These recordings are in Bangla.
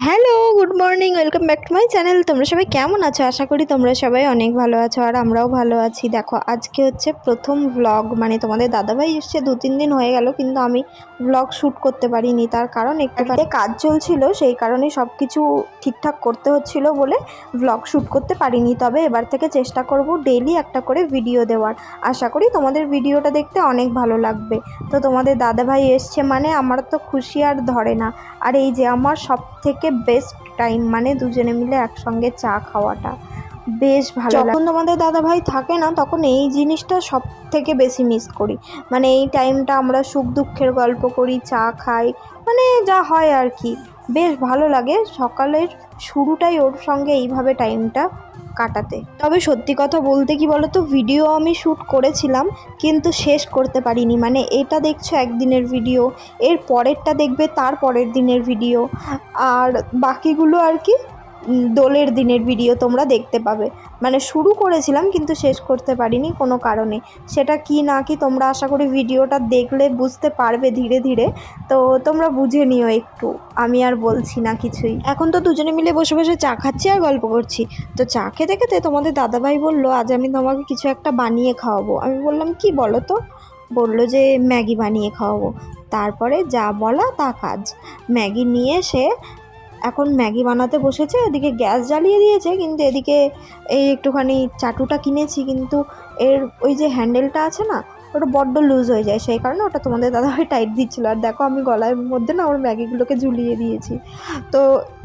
Hello Good morning, welcome back to my channel. তোমরা সবাই কেমন আছো? আশা করি তোমরা সবাই অনেক ভালো আছো আর আমরাও ভালো আছি। দেখো, আজকে হচ্ছে প্রথম ভ্লগ মানে তোমাদের দাদাভাই এসছে, দু তিন দিন হয়ে গেল, কিন্তু আমি ভ্লগ শ্যুট করতে পারিনি। তার কারণ একটা কাজ চলছিল, সেই কারণে সব কিছু ঠিকঠাক করতে হচ্ছিল বলে ভ্লগ শ্যুট করতে পারিনি। তবে এবার থেকে চেষ্টা করব ডেইলি একটা করে ভিডিও দেওয়ার। আশা করি তোমাদের ভিডিওটা দেখতে অনেক ভালো লাগবে। তো তোমাদের দাদাভাই এসছে মানে আমার তো খুশি আর ধরে না। আর এই যে আমার সব থেকে বেস্ট টাইম মানে দুজনে মিলে একসঙ্গে চা খাওয়াটা। বেশ ভালো যখন তোমাদের দাদা ভাই থাকে না তখন এই জিনিসটা সব থেকে বেশি মিস করি। মানে এই টাইমটা আমরা সুখ দুঃখের গল্প করি চা খাই মানে যা হয় আর কি। বেশ ভালো লাগে। সকালের শুরুটাই ওর সঙ্গে এইভাবে টাইমটা কাটাতে। তবে সত্যি কথা বলতে কি বলো তো ভিডিও আমি শ্যুট করেছিলাম, কিন্তু শেষ করতে পারিনি। মানে এটা দেখছ একদিনের ভিডিও এর পরেরটা দেখবে তার পরের দিনের ভিডিও আর বাকিগুলো আর কি দোলের দিনের ভিডিও তোমরা দেখতে পাবে। মানে শুরু করেছিলাম কিন্তু শেষ করতে পারিনি কোনো কারণে। সেটা কি না কি তোমরা আশা করি ভিডিওটা দেখলে বুঝতে পারবে ধীরে ধীরে। তো তোমরা বুঝে নিও একটু, আমি আর বলছি না কিছুই। এখন তো দুজনে মিলে বসে বসে চা খাচ্ছি আর গল্প করছি। তো চা খেতে খেতে তোমাদের দাদাভাই বলল, আজ আমি তোমাকে কিছু একটা বানিয়ে খাওয়াবো। আমি বললাম, কি বলো তো? বলল যে, ম্যাগি বানিয়ে খাওয়াবো। তারপরে যা বলা তা কাজ। ম্যাগি নিয়ে সে এখন ম্যাগি বানাতে বসেছে, এদিকে গ্যাস জ্বালিয়ে দিয়েছে, কিন্তু এদিকে এই একটুখানি চাটুটা কিনেছি, কিন্তু এর ওই যে হ্যান্ডেলটা আছে না, ওটা বড্ড লুজ হয়ে যায়, সেই কারণে ওটা তোমাদের দাদাভাই টাইট দিচ্ছিল। আর দেখো আমি গলার মধ্যে না ওর ম্যাগিগুলোকে ঝুলিয়ে দিয়েছি। তো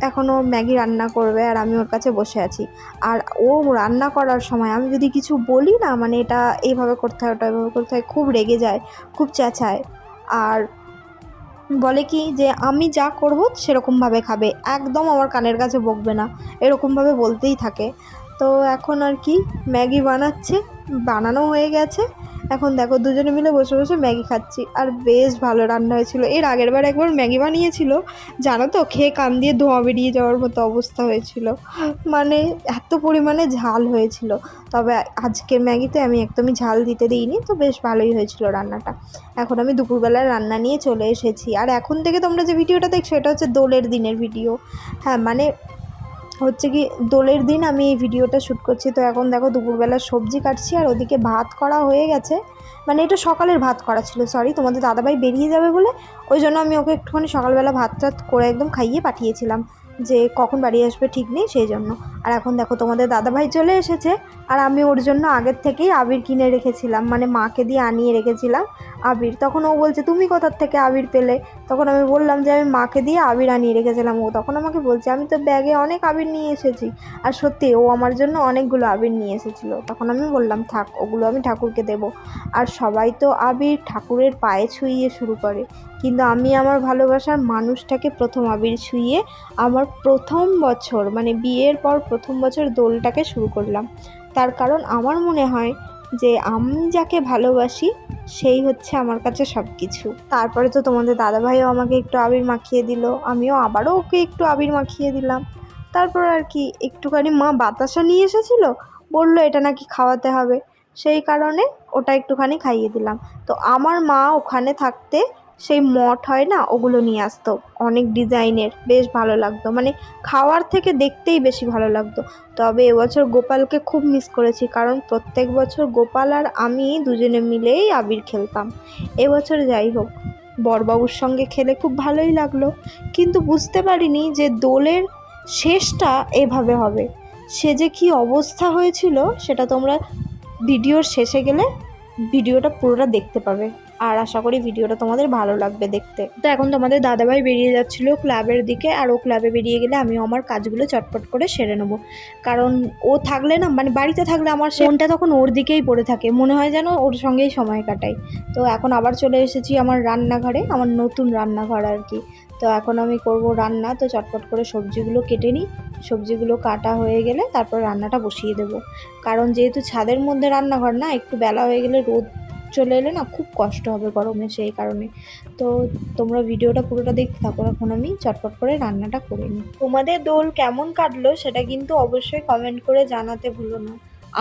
এখন ও ম্যাগি রান্না করবে আর আমি ওর কাছে বসে আছি। আর ও রান্না করার সময়, আমি যদি কিছু বলি না মানে এটা এইভাবে করতে হয়, ওটা এভাবে করতে হয়, খুব রেগে যায়, খুব চেঁচায়। আর বলে কি যে, আমি যা করব সেরকমভাবে খাবে। একদম আমার কানের কাছে বকবে না। এরকমভাবে বলতেই থাকে। তো এখন আর কি ম্যাগি বানাচ্ছে, বানানো হয়ে গেছে। এখন দেখো দুজনে মিলে বসে বসে ম্যাগি খাচ্ছি। আর বেশ ভালো রান্না হয়েছিল। এর আগের বার একবার ম্যাগি বানিয়েছিল। জানো তো, খেয়ে কান দিয়ে ধোঁয়া বেরিয়ে যাওয়ার মতো অবস্থা হয়েছিল। মানে এত পরিমাণে ঝাল হয়েছিল। তবে আজকের ম্যাগিতে আমি একদমই ঝাল দিতে দিইনি। তো বেশ ভালোই হয়েছিল রান্নাটা। এখন আমি দুপুরবেলার রান্না নিয়ে চলে এসেছি। আর এখন থেকে তোমরা যে ভিডিওটা দেখছ, এটা হচ্ছে দোলের দিনের ভিডিও। হ্যাঁ মানে হচ্ছে কি, দোলের দিন আমি এই ভিডিওটা শ্যুট করছি। তো এখন দেখো দুপুরবেলা সবজি কাটছি আর ওদিকে ভাত করা হয়ে গেছে। মানে এটা সকালের ভাত করা ছিল সরি তোমাদের দাদাভাই বেরিয়ে যাবে বলে। ওই জন্য আমি ওকে একটুখানি সকালবেলা ভাত টাত করে একদম খাইয়ে পাঠিয়েছিলাম। যে কখন বাড়ি আসবে ঠিক নেই, সেই জন্য। আর এখন দেখো তোমাদের দাদাভাই চলে এসেছে, আর আমি ওর জন্য আগের থেকেই আবির কিনে রেখেছিলাম মানে মাকে দিয়ে আনিয়ে রেখেছিলাম আবির। তখন ও বলছে, তুমি কোথার থেকে আবির পেলে? তখন আমি বললাম যে, আমি মাকে দিয়ে আবির আনিয়ে রেখেছিলাম। ও তখন আমাকে বলছে, আমি তো ব্যাগে অনেক আবির নিয়ে এসেছি। আর সত্যি, ও আমার জন্য অনেকগুলো আবির নিয়ে এসেছিল। তখন আমি বললাম, থাক, ওগুলো আমি ঠাকুরকে দেবো। আর সবাই তো আবির ঠাকুরের পায়ে ছুঁইয়ে শুরু করে। কিন্তু আমি আমার ভালোবাসার মানুষটাকে প্রথম আবির ছুঁইয়ে আমার প্রথম বছর মানে বিয়ের পর প্রথম বছর দোলটাকে শুরু করলাম। তার কারণ আমার মনে হয় যে আমি যাকে ভালোবাসি, সেই হচ্ছে আমার কাছে সব কিছু তারপরে তো তোমাদের দাদাভাইও আমাকে একটু আবির মাখিয়ে দিল, আমিও আবারও ওকে একটু আবির মাখিয়ে দিলাম। তারপর আর কি, একটুখানি মা বাতাসা নিয়ে এসেছিল, বলল এটা নাকি খাওয়াতে হবে। সেই কারণে ওটা একটুখানি খাইয়ে দিলাম। তো আমার মা ওখানে থাকতে সেই মঠ হয় না, ওগুলো নিয়ে আসতো। অনেক ডিজাইনের, বেশ ভালো লাগতো। মানে খাওয়ার থেকে দেখতেই বেশি ভালো লাগতো। তবে এবছর গোপালকে খুব মিস করেছি, কারণ প্রত্যেক বছর গোপাল আর আমি দুজনে মিলেই আবির খেলতাম। এবছর যাই হোক বড়বাবুর সঙ্গে খেলে খুব ভালোই লাগল। কিন্তু বুঝতে পারিনি যে দোলের শেষটা এভাবে হবে। সে যে কী অবস্থা হয়েছিল, সেটা তোমরা ভিডিওর শেষে গেলে ভিডিওটা পুরোটা দেখতে পাবে। আর আশা করি ভিডিওটা তোমাদের ভালো লাগবে দেখতে। তো এখন তোমাদের দাদাভাই বেরিয়ে যাচ্ছিল ক্লাবের দিকে, আর ও ক্লাবে বেরিয়ে গেলে আমিও আমার কাজগুলো চটপট করে সেরে নেব। কারণ ও থাকলে না মানে বাড়িতে থাকলে আমার ফোনটা তখন ওর দিকেই পড়ে থাকে, মনে হয় যেন ওর সঙ্গেই সময় কাটাই। তো এখন আবার চলে এসেছি আমার রান্নাঘরে, আমার নতুন রান্নাঘর আর কি। তো এখন আমি করব রান্না, তো চটপট করে সবজিগুলো কেটে নিই। সবজিগুলো কাটা হয়ে গেলে তারপর রান্নাটা বসিয়ে দেবো। কারণ যেহেতু ছাদের মধ্যে রান্নাঘর না, একটু বেলা হয়ে গেলে রোদ চলে এলে না খুব কষ্ট হবে গরমে সেই কারণে। তো তোমরা ভিডিওটা পুরোটা দেখতে থাকো এখন আমি চটপট করে রান্নাটা করে নিই। তোমাদের দোল কেমন কাটলো সেটা কিন্তু অবশ্যই কমেন্ট করে জানাতে ভুলো না।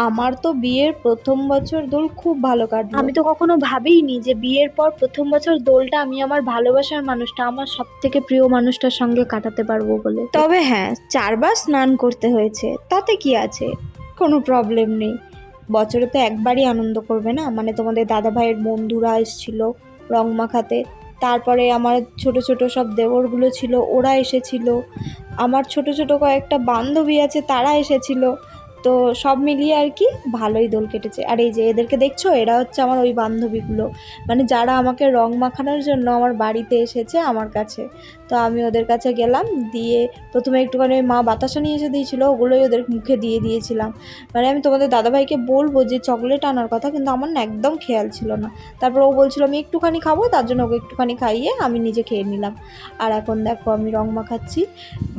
আমার তো বিয়ের প্রথম বছর দোল খুব ভালো কাটলো। আমি তো কখনো ভাবিনি যে বিয়ের পর প্রথম বছর দোলটা আমি আমার ভালোবাসার মানুষটা আমার সব থেকে প্রিয় মানুষটার সঙ্গে কাটাতে পারব বলে। তবে হ্যাঁ চারবার স্নান করতে হয়েছে তাতে কি আছে? কোনো প্রবলেম নেই। বছরে তো একবারই আনন্দ করবে না? মানে তোমাদের দাদা ভাইয়ের বন্ধুরা এসেছিল রং মাখাতে তারপরে আমার ছোট ছোট সব দেবরগুলো ছিল, ওরা এসেছিল। আমার ছোট ছোট কয়েকটা বান্ধবী আছে, তারা এসেছিল। তো সব মিলিয়ে আর কি ভালোই দোল কেটেছে। আর এই যে এদেরকে দেখছ? এরা হচ্ছে আমার ওই বান্ধবীগুলো। মানে যারা আমাকে রং মাখানোর জন্য আমার বাড়িতে এসেছে আমার কাছে। তো আমি ওদের কাছে গেলাম, দিয়ে প্রথমে একটুখানি ওই মা বাতাসা নিয়ে এসে দিয়েছিল, ওগুলোই ওদের মুখে দিয়ে দিয়েছিলাম। মানে আমি তোমাদের দাদাভাইকে বলব যে চকলেট আনার কথা, কিন্তু আমার না একদম খেয়াল ছিল না। তারপর ও বলছিল, আমি একটুখানি খাব, তার জন্য ওকে একটুখানি খাইয়ে আমি নিজে খেয়ে নিলাম। আর এখন দেখো আমি রং মাখাচ্ছি।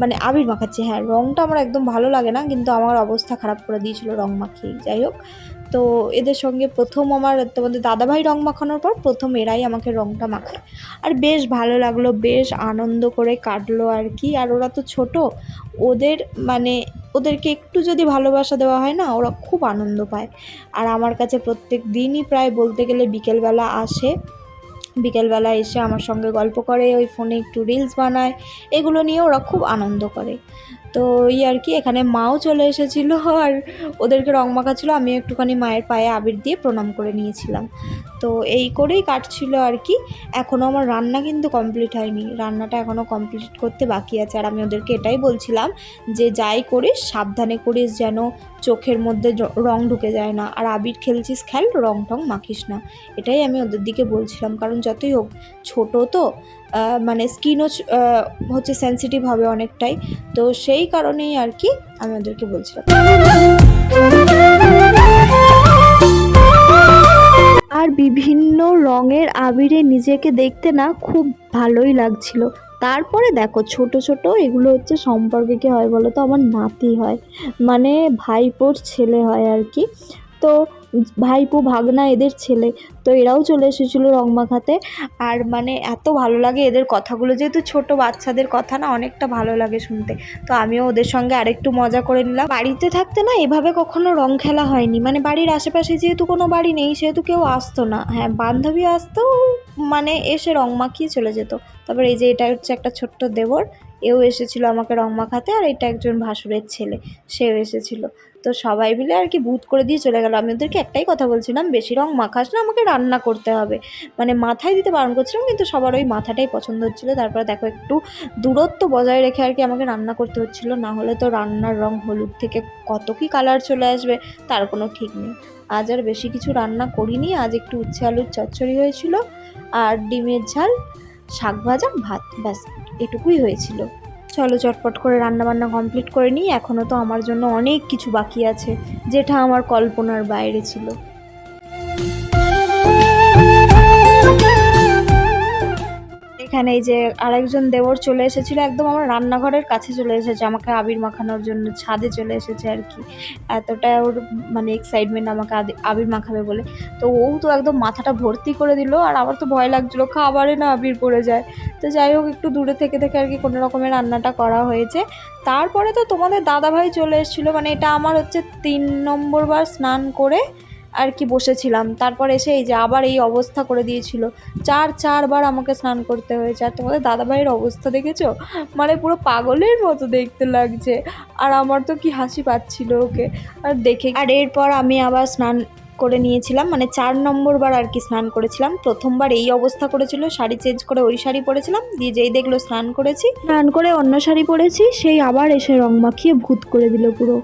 মানে আবির মাখাচ্ছি হ্যাঁ রংটা আমার একদম ভালো লাগে না, কিন্তু আমার অবস্থা খারাপ করে দিয়েছিল রং মাখিয়ে, যাই হোক। তো এদের সঙ্গে প্রথম আমার, তোমাদের দাদাভাই রং মাখানোর পর প্রথম এরাই আমাকে রংটা মাখায়। আর বেশ ভালো লাগল, বেশ আনন্দ করে কাটলো আর কি। আর ওরা তো ছোট, ওদের মানে ওদেরকে একটু যদি ভালোবাসা দেওয়া হয় না, ওরা খুব আনন্দ পায়। আর আমার কাছে প্রত্যেক দিনই প্রায় বলতে গেলে বিকেলবেলা আসে। বিকেলবেলা এসে আমার সঙ্গে গল্প করে, ওই ফোনে একটু রিলস বানায়। এগুলো নিয়ে ওরা খুব আনন্দ করে। তো এই আর কি, এখানে মাও চলে এসেছিল আর ওদেরকে রং মাখাচ্ছিলো আমি একটুখানি মায়ের পায়ে আবির দিয়ে প্রণাম করে নিয়েছিলাম। তো এই করেই কাটছিল আর কি। এখনও আমার রান্না কিন্তু কমপ্লিট হয়নি। রান্নাটা এখনও কমপ্লিট করতে বাকি আছে। আর আমি ওদেরকে এটাই বলছিলাম যে, যাই করিস, সাবধানে করিস যেন চোখের মধ্যে রং ঢুকে যায় না। আর আবির খেলছিস, খেল রং টং মাখিস না। এটাই আমি ওদের দিকে বলছিলাম। কারণ যতই হোক, ছোটো তো মানে স্কিনও হচ্ছে সেন্সিটিভ হবে অনেকটাই। তো সেই কারণেই আর কি আমি ওদেরকে বলছিলাম। আর বিভিন্ন রঙের আবিরে নিজেকে দেখতে না খুব ভালোই লাগছিল। তারপরে দেখো ছোট ছোট এগুলো হচ্ছে সম্পর্কে কি হয় বলো তো? আমার নাতি হয়। মানে ভাইপোর ছেলে হয় আর কি। তো ভাইপো, ভাগনা এদের ছেলে। তো এরাও চলে এসেছিল রং মাখাতে আর মানে এত ভালো লাগে এদের কথাগুলো। যেহেতু ছোট বাচ্চাদের কথা না, অনেকটা ভালো লাগে শুনতে। তো আমিও ওদের সঙ্গে আরেকটু মজা করে নিলাম। বাড়িতে থাকতে না এভাবে কখনো রং খেলা হয়নি। মানে বাড়ির আশেপাশে যেহেতু কোনো বাড়ি নেই, সেহেতু কেউ আসতো না। হ্যাঁ বান্ধবী আসতো মানে এসে রং মাখিয়ে চলে যেত। তারপর এই যে এটা হচ্ছে একটা ছোট্ট দেবর এও এসেছিল আমাকে রং মাখাতে, আর এটা একজন ভাসুরের ছেলে। সেও এসেছিল। তো সবাই মিলে আর কি ভূত করে দিয়ে চলে গেল। আমি ওদেরকে একটাই কথা বলছিলাম, বেশি রং মাখাস না, আমাকে রান্না করতে হবে। মানে মাথায় দিতে বারণ করছিলাম, কিন্তু সবার ওই মাথাটাই পছন্দ হচ্ছিল। তারপরে দেখো একটু দূরত্ব বজায় রেখে আর কি আমাকে রান্না করতে হচ্ছিল। না হলে তো রান্নার রং হলুদ থেকে কত কি কালার চলে আসবে, তার কোনো ঠিক নেই। আজ আর বেশি কিছু রান্না করিনি, আজ একটু উচ্ছে আলুর চচ্চড়ি হয়েছিল আর ডিমের ঝাল, শাক ভাজা, ভাত, ব্যাস, এটুকুই হয়েছিল। চলো চটপট করে রান্নাবান্না কমপ্লিট করে নিই। এখনও তো আমার জন্য অনেক কিছু বাকি আছে, যেটা আমার কল্পনার বাইরে ছিল। এখানে এই যে আরেকজন দেবর চলে এসেছিল, একদম আমার রান্নাঘরের কাছে চলে এসেছে, আমাকে আবির মাখানোর জন্য ছাদে চলে এসেছে আর কি। এতটা ওর মানে এক্সাইটমেন্ট আমাকে আবির মাখাবে বলে। তো ও তো একদম মাথাটা ভর্তি করে দিল, আর আমার তো ভয় লাগছিল, খাবারে না আবির পড়ে যায়। তো যাই হোক, একটু দূরে থেকে থেকে আর কি কোনো রকমের রান্নাটা করা হয়েছে। তারপরে তো তোমাদের দাদাভাই চলে এসেছিল মানে এটা আমার হচ্ছে তিন নম্বর বার স্নান করে আর কি বসেছিলাম। তারপর এসে এই যে আবার এই অবস্থা করে দিয়েছিল। চার, চারবার আমাকে স্নান করতে হয়েছে। আর তোমাদের দাদাভাইয়ের অবস্থা দেখেছ? মানে পুরো পাগলের মতো দেখতে লাগছে। আর আমার তো কি হাসি পাচ্ছিল ওকে। আর দেখে আর এরপর আমি আবার স্নান করে নিয়েছিলাম। মানে চার নম্বরবার আর কি স্নান করেছিলাম। প্রথমবার এই অবস্থা করেছিল। শাড়ি চেঞ্জ করে ওই শাড়ি পরেছিলাম। দিয়ে যেই দেখল স্নান করেছি। স্নান করে অন্য শাড়ি পরেছি। সেই আবার এসে রং মাখিয়ে ভূত করে দিল পুরো।